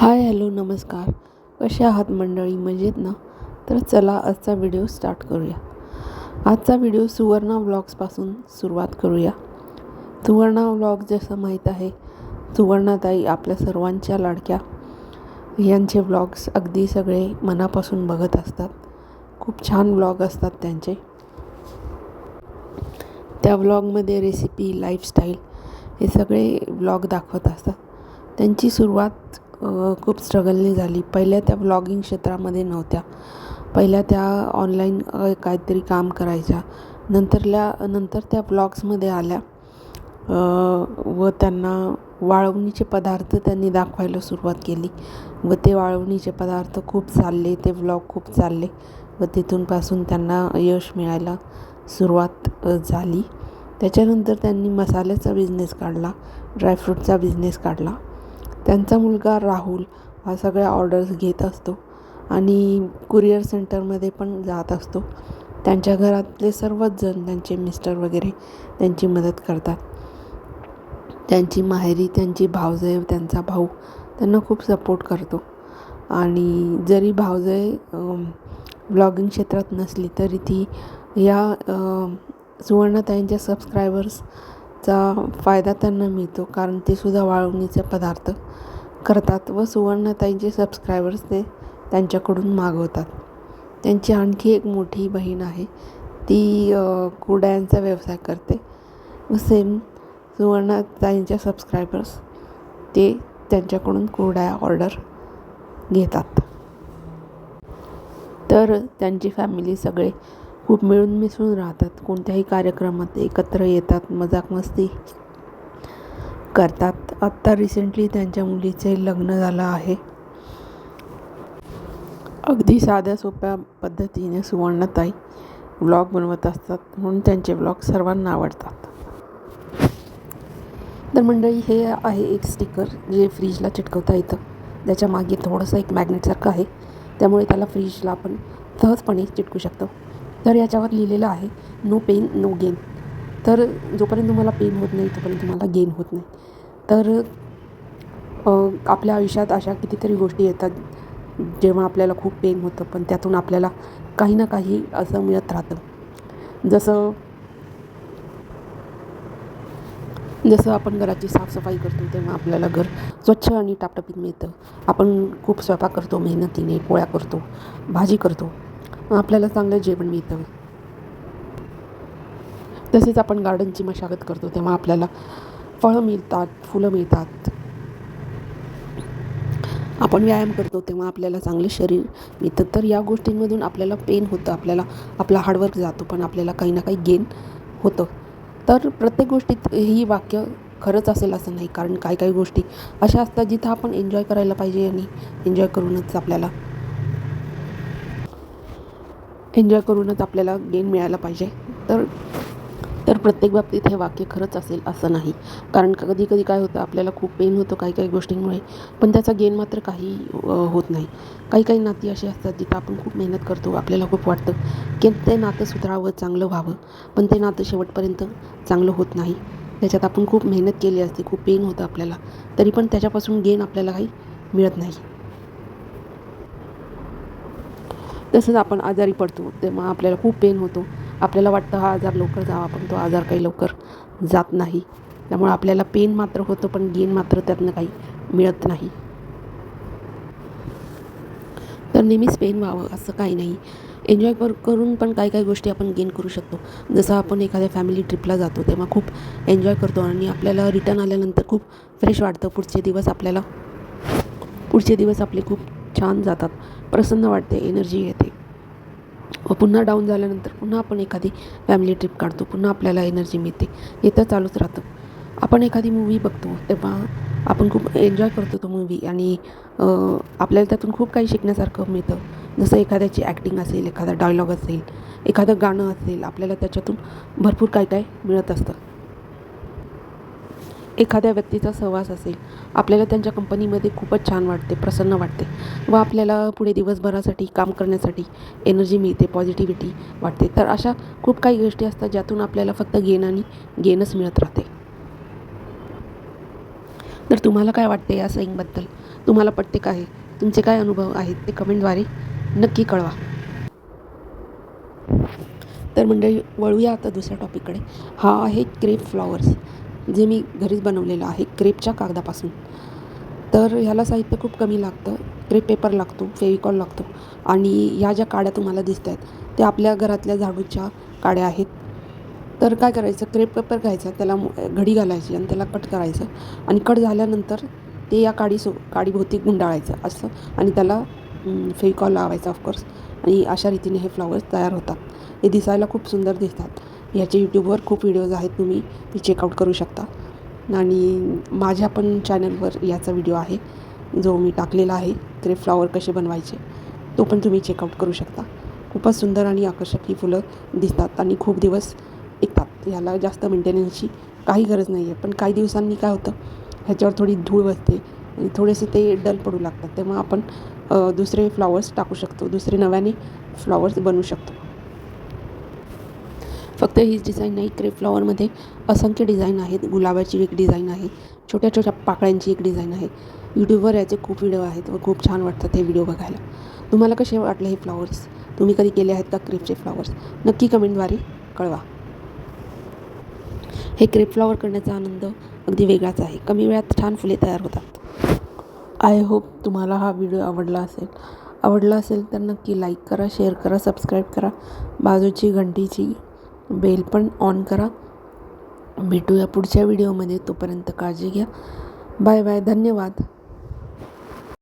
Hi hello नमस्कार. कसे आहात मंडळी? मजेत ना? तर चला आजचा व्हिडिओ स्टार्ट करूया. आजचा व्हिडिओ सुवर्णा व्लॉग्सपासून सुरुवात करूया. सुवर्णा व्लॉग जसं माहीत आहे सुवर्णाताई आपल्या सर्वांच्या लाडक्या. यांचे व्लॉग्स अगदी सगळे मनापासून बघत असतात. खूप छान व्लॉग असतात त्यांचे. त्या व्लॉगमध्ये रेसिपी लाईफस्टाईल हे सगळे व्लॉग दाखवत असतात. त्यांची सुरुवात खूप स्ट्रगलने झाली. पहिल्या त्या ब्लॉगिंग क्षेत्रामध्ये नव्हत्या. पहिल्या त्या ऑनलाईन काहीतरी काम करायच्या. नंतरल्या नंतर त्या ब्लॉग्समध्ये आल्या. व त्यांना वाळवणीचे पदार्थ त्यांनी दाखवायला सुरुवात केली. व ते वाळवणीचे पदार्थ खूप चालले ते व्लॉग खूप चालले. व तिथूनपासून त्यांना यश मिळायला सुरुवात झाली. त्याच्यानंतर त्यांनी मसाल्याचा बिझनेस काढला ड्रायफ्रूटचा बिझनेस काढला. त्यांचा मुलगा राहुल हा सगळ्या ऑर्डर्स घेत असतो आणि कुरिअर सेंटरमध्ये पण जात असतो. त्यांच्या घरातले सर्वच जण त्यांचे मिस्टर वगैरे त्यांची मदत करतात. त्यांची माहेरी त्यांची भावजय त्यांचा भाऊ त्यांना खूप सपोर्ट करतो. आणि जरी भावजय ब्लॉगिंग क्षेत्रात नसली तरी ती या सुवर्णताईंच्या सबस्क्रायबर्स चा फायदा त्यांना मिळतो कारण ते सुद्धा वाळवणीचे पदार्थ करतात व सुवर्णताईंचे सबस्क्रायबर्स ते त्यांच्याकडून मागवतात. त्यांची आणखी एक मोठी बहीण आहे ती कुरड्यांचा व्यवसाय करते. व सेम सुवर्णताईंच्या सबस्क्रायबर्स ते त्यांच्याकडून कुरड्या ऑर्डर घेतात. तर त्यांची फॅमिली सगळे खूप मिळून मिसळून राहतात. कोणत्याही कार्यक्रमात एकत्र येतात मजाक मस्ती करतात. आत्ता रिसेंटली त्यांच्या मुलीचे लग्न झालं आहे. अगदी साध्या सोप्या पद्धतीने सुवर्णताई व्लॉग बनवत असतात म्हणून त्यांचे व्लॉग सर्वांना आवडतात. तर मंडळी हे आहे एक स्टिकर जे फ्रीजला चिटकवता येतं. त्याच्यामागे थोडंसं एक मॅग्नेटसारखं आहे. त्यामुळे त्याला फ्रीजला आपण सहजपणे चिटकू शकतो. तर याच्यावर लिहिलेलं आहे नो पेन नो गेन तर जोपर्यंत तुम्हाला पेन होत नाही तोपर्यंत तुम्हाला गेन होत नाही. तर आपल्या आयुष्यात अशा कितीतरी गोष्टी येतात जेव्हा आपल्याला खूप पेन होतं पण त्यातून आपल्याला काही ना काही असं मिळत राहतं. जसं जसं आपण घराची साफसफाई करतो तेव्हा आपल्याला घर स्वच्छ आणि टापटपीत मिळतं. आपण खूप स्वयंपाक करतो मेहनतीने पोळ्या करतो भाजी करतो. आपल्याला चांगलं जेवण मिळतं. तसेच आपण गार्डनची मशागत करतो तेव्हा आपल्याला फळं मिळतात फुलं मिळतात. आपण व्यायाम करतो तेव्हा आपल्याला चांगलं शरीर मिळतं. तर या गोष्टींमधून आपल्याला पेन होतं आपल्याला आपला हार्डवर्क जातो पण आपल्याला काही ना काही गेन होतं. तर प्रत्येक गोष्टीत ही वाक्य खरंच असेल असं नाही कारण काही काही गोष्टी अशा असतात जिथं आपण एन्जॉय करायला पाहिजे आणि एन्जॉय करूनच आपल्याला एन्जॉय करूनच आपल्याला गेन मिळायला पाहिजे. तर तर प्रत्येक बाबतीत हे वाक्य खरंच असेल असं नाही. कारण कधी कधी काय होतं आपल्याला खूप पेन होतं काही काही गोष्टींमुळे. पण त्याचा गेन मात्र काही होत नाही. काही काही नाती अशी असतात जिथं आपण खूप मेहनत करतो आपल्याला खूप वाटतं की ते नातं सुधारावं चांगलं व्हावं. पण ते नातं शेवटपर्यंत चांगलं होत नाही. त्याच्यात आपण खूप मेहनत केली असते खूप पेन होतं आपल्याला. तरी पण त्याच्यापासून गेन आपल्याला काही मिळत नाही. तसंच आपण आजारी पडतो तेव्हा आपल्याला खूप पेन होतो. आपल्याला वाटतं हा आजार लवकर जावा पण तो आजार काही लवकर जात नाही. त्यामुळे आपल्याला पेन मात्र होतं पण गेन मात्र त्यातनं काही मिळत नाही. तर नेहमीच पेन व्हावं असं काही नाही. एन्जॉय कर करून पण काही काही गोष्टी आपण गेन करू शकतो. जसं आपण एखाद्या फॅमिली ट्रिपला जातो तेव्हा खूप एन्जॉय करतो आणि आपल्याला रिटर्न आल्यानंतर खूप फ्रेश वाटतं. पुढचे दिवस आपल्याला पुढचे दिवस आपले खूप छान जातात. प्रसन्न वाटते एनर्जी येते. व पुन्हा डाऊन झाल्यानंतर पुन्हा आपण एखादी फॅमिली ट्रिप काढतो. पुन्हा आपल्याला एनर्जी मिळते. हे तर चालूच राहतं. आपण एखादी मूवी बघतो तेव्हा आपण खूप एन्जॉय करतो तो मूवी आणि आपल्याला त्यातून खूप काही शिकण्यासारखं मिळतं. जसं एखाद्याची ॲक्टिंग असेल एखादा डायलॉग असेल एखादं गाणं असेल आपल्याला त्याच्यातून भरपूर काय काय मिळत असतं. एखाद्या व्यक्तीचा सहवास असेल आपल्याला त्यांच्या कंपनीमध्ये खूपच छान वाटते प्रसन्न वाटते व आपल्याला पुढे दिवसभरासाठी काम करण्यासाठी एनर्जी मिळते पॉझिटिव्हिटी वाटते. तर अशा खूप काही गोष्टी असतात ज्यातून आपल्याला फक्त गेन आणि गेनच मिळत राहते. तर तुम्हाला काय वाटते या सईंगबद्दल तुम्हाला पटते काय तुमचे काय अनुभव आहेत ते कमेंटद्वारे नक्की कळवा. तर मंडळी वळूया आता दुसऱ्या टॉपिककडे हा आहे क्रेप फ्लॉवर्स. जे मी घरीच बनवलेलं आहे क्रेपच्या कागदापासून. तर ह्याला साहित्य खूप कमी लागतं क्रेप पेपर लागतो फेविकॉल लागतो आणि ह्या ज्या काड्या तुम्हाला दिसत आहेत त्या आपल्या घरातल्या झाडूच्या काड्या आहेत. तर काय करायचं क्रेप पेपर घ्यायचा त्याला मो- घडी घालायची आणि त्याला कट करायचं आणि कट झाल्यानंतर ते या काडी सो काडीभोवती गुंडाळायचं असं आणि त्याला फेविकॉल लावायचा ऑफकोर्स आणि अशा रीतीने हे फ्लॉवर्स तयार होतात. हे दिसायला खूप सुंदर दिसतात. याचे यूट्यूबवर खूप व्हिडिओज आहेत तुम्ही ते चेकआउट करू शकता. आणि माझ्या पण चॅनलवर याचा व्हिडिओ आहे जो मी टाकलेला आहे ते फ्लॉवर कसे बनवायचे तो पण तुम्ही चेकआउट करू शकता. खूपच सुंदर आणि आकर्षक ही फुलं दिसतात आणि खूप दिवस टिकतात. याला जास्त मेंटेनन्सची काही गरज नाही आहे पण काही दिवसांनी काय होतं ह्याच्यावर थोडी धूळ बसते आणि थोडेसे ते डल पडू लागतात. तेव्हा आपण दुसरे फ्लॉवर्स टाकू शकतो दुसरे नव्याने फ्लॉवर्स बनवू शकतो. फक्त हीच डिझाईन नाही क्रेप फ्लॉवरमध्ये असंख्य डिझाईन आहेत. गुलाबाची एक डिझाईन आहे. छोट्या छोट्या पाकळ्यांची एक डिझाईन आहे. यूट्यूबवर याचे खूप व्हिडिओ आहेत व खूप छान वाटतात हे व्हिडिओ बघायला. तुम्हाला कसे वाटले हे फ्लॉवर्स तुम्ही कधी केले आहेत का क्रेपचे फ्लॉवर्स नक्की कमेंटद्वारे कळवा. हे क्रेप फ्लॉवर करण्याचा आनंद अगदी वेगळाच आहे. कमी वेळात छान फुले तयार होतात. आय होप तुम्हाला हा व्हिडिओ आवडला असेल. आवडला असेल तर नक्की लाईक करा शेअर करा सबस्क्राईब करा. बाजूची घंटीची बेल पण ऑन करा. भेटूया पुढच्या व्हिडिओमध्ये. तोपर्यंत काळजी घ्या. Bye bye. धन्यवाद.